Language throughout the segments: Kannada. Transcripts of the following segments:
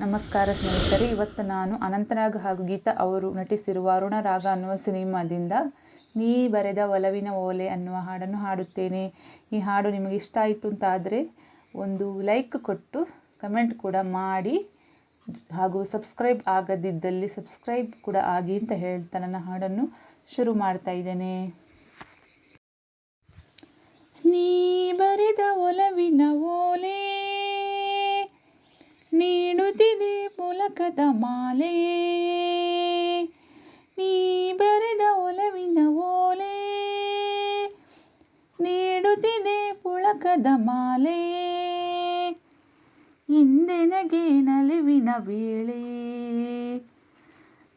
ನಮಸ್ಕಾರ ಸ್ನೇಹಿತರೆ, ಇವತ್ತು ನಾನು ಅನಂತನಾಗ್ ಹಾಗೂ ಗೀತಾ ಅವರು ನಟಿಸಿರುವ ಅರುಣರಾಗ ಅನ್ನುವ ಸಿನಿಮಾದಿಂದ ನೀ ಬರೆದ ಒಲವಿನ ಓಲೆ ಅನ್ನುವ ಹಾಡನ್ನು ಹಾಡುತ್ತೇನೆ. ಈ ಹಾಡು ನಿಮಗೆ ಇಷ್ಟ ಆಯಿತು ಅಂತ ಆದರೆ ಒಂದು ಲೈಕ್ ಕೊಟ್ಟು ಕಮೆಂಟ್ ಕೂಡ ಮಾಡಿ ಹಾಗೂ ಸಬ್ಸ್ಕ್ರೈಬ್ ಆಗದಿದ್ದಲ್ಲಿ ಸಬ್ಸ್ಕ್ರೈಬ್ ಕೂಡ ಆಗಿ ಅಂತ ಹೇಳ್ತಾ ನನ್ನ ಹಾಡನ್ನು ಶುರು ಮಾಡ್ತಾ ಇದ್ದೇನೆ. ನೀ ಬರೆದ ಒಲವಿನ ಓಲೆ ಪುಲಕದ ಮಾಲೆ. ನೀ ಬರೆದ ಒಲವಿನ ಓಲೆ. ನೀಡುತ್ತಿದೆ ಪುಳಕದ ಮಾಲೆ. ಇಂದೆನಗೆ ನಲಿವಿನ ವೇಳೆ.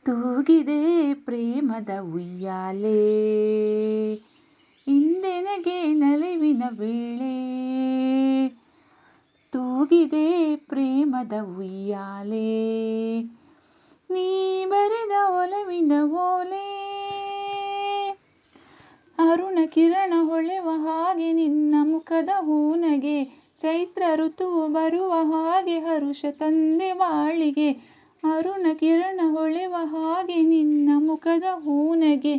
ತೂಗಿದೆ ಪ್ರೇಮದ ಉಯ್ಯಾಲೆ. ಇಂದೆನಗೆ ನಲಿವಿನ ವೇಳೆ. ತೂಗಿದೆ ಪ್ರೇಮದ ಉಯ್ಯಾಲೆ ನೀ ಬರೆದ ಒಲವಿನ ಓಲೆ. ಅರುಣ ಕಿರಣ ಹೊಳೆವ ಹಾಗೆ ನಿನ್ನ ಮುಖದ ಹೂನಗೆ. ಚೈತ್ರ ಋತುವು ಬರುವ ಹಾಗೆ ಹರುಷ ತಂದೆ ಬಾಳಿಗೆ. ಅರುಣ ಕಿರಣ ಹೊಳೆವ ಹಾಗೆ ನಿನ್ನ ಮುಖದ ಹೂನಗೆ.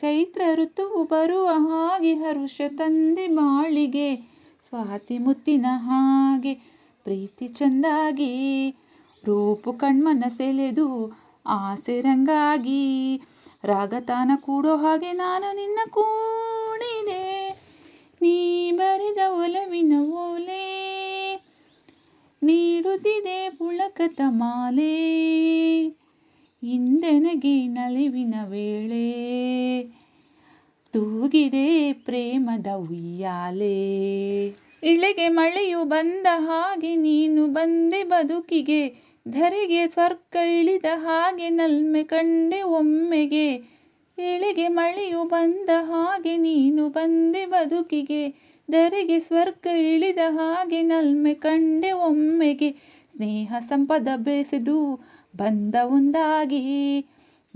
ಚೈತ್ರ ಋತುವು ಬರುವ ಹಾಗೆ ಹರುಷ ತಂದೆ ಬಾಳಿಗೆ. ಸ್ವಾತಿ ಮುತ್ತಿನ ಹಾಗೆ ಪ್ರೀತಿ ಚೆಂದಾಗಿ ರೂಪು ಕಣ್ಮನ ಸೆಳೆದು ಆಸೆ ರಂಗಾಗಿ ರಾಗತಾನ ಕೂಡೋ ಹಾಗೆ ನಾನು ನಿನ್ನ ಕೂಡಿದೆ. ನೀ ಬರೆದ ಒಲವಿನ ಓಲೆ, ನೀಡುತ್ತಿದೆ ಪುಳಕತ ಮಾಲೆ, ಇಂದೆನಗೆ ನಲಿವಿನ ವೇಳೆ. ತೂಗಿದೆ ಪ್ರೇಮದ ಉಯ್ಯಾಲೆ. ಇಳೆಗೆ ಮಳೆಯು ಬಂದ ಹಾಗೆ ನೀನು ಬಂದೆ ಬದುಕಿಗೆ. ಧರೆಗೆ ಸ್ವರ್ಗ ಇಳಿದ ಹಾಗೆ ನಲ್ಮೆ ಕಂಡೆ ಒಮ್ಮೆಗೆ. ಇಳೆಗೆ ಮಳೆಯು ಬಂದ ಹಾಗೆ ನೀನು ಬಂದೆ ಬದುಕಿಗೆ. ಧರೆಗೆ ಸ್ವರ್ಗ ಇಳಿದ ಹಾಗೆ ನಲ್ಮೆ ಕಂಡೆ ಒಮ್ಮೆಗೆ. ಸ್ನೇಹ ಸಂಪದ ಬೆಸೆದು ಬಂದ ಒಂದಾಗಿ.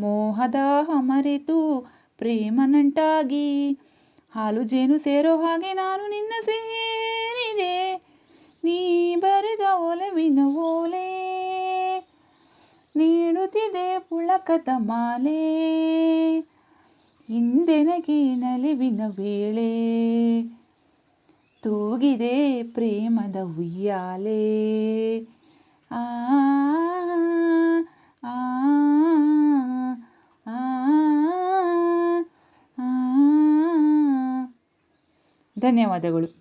ಮೋಹದ ಮರೆತು ಪ್ರೇಮ ನಂಟಾಗಿ ಹಾಲು ಜೇನು ಸೇರೋ ಹಾಗೆ ನಾನು ನಿನ್ನ ಸೇರಿದೆ. ನೀ ಬರೆದ ಒಲವಿನ ಓಲೆ. ನೀಡುತ್ತಿದೆ ಪುಳಕದ ಮಾಲೆ. ಹಿಂದೆನಗೆ ನಲಿವಿನ ವೇಳೆ. ತೂಗಿದೆ ಪ್ರೇಮದ ಉಯ್ಯಾಲೆ ಆ ಆ ಧನ್ಯವಾದಗಳು